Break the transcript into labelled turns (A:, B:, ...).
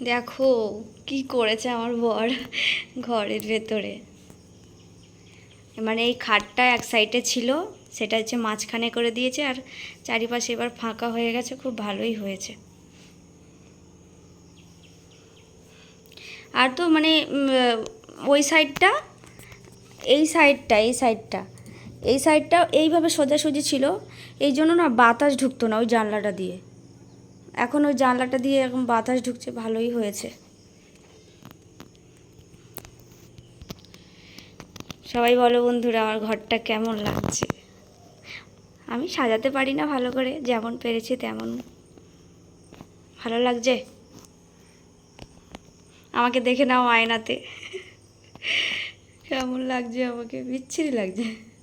A: দেখো, কি করেছে আমার বর ঘরের ভেতরে। মানে এই খাটটা এক সাইডে ছিল, সেটা হচ্ছে মাঝখানে করে দিয়েছে আর চারিপাশে এবার ফাঁকা হয়ে গেছে, খুব ভালোই হয়েছে। আর তো মানে ওই সাইডটা এই সাইডটা এই সাইডটা এই সাইডটা এইভাবে সোজাসুজি ছিল, এই জন্য না বাতাস ঢুকতো না ওই জানলাটা দিয়ে। এখন ওই জানলাটা দিয়ে এখন বাতাস ঢুকছে, ভালোই হয়েছে। সবাই বলো বন্ধুরা, আমার ঘরটা কেমন লাগছে? আমি সাজাতে পারি না ভালো করে, যেমন পেরেছি তেমন ভালো লাগছে। আমাকে দেখে নাও আয়নাতে। কেমন লাগছে আমাকে, বিচ্ছিরি লাগছে।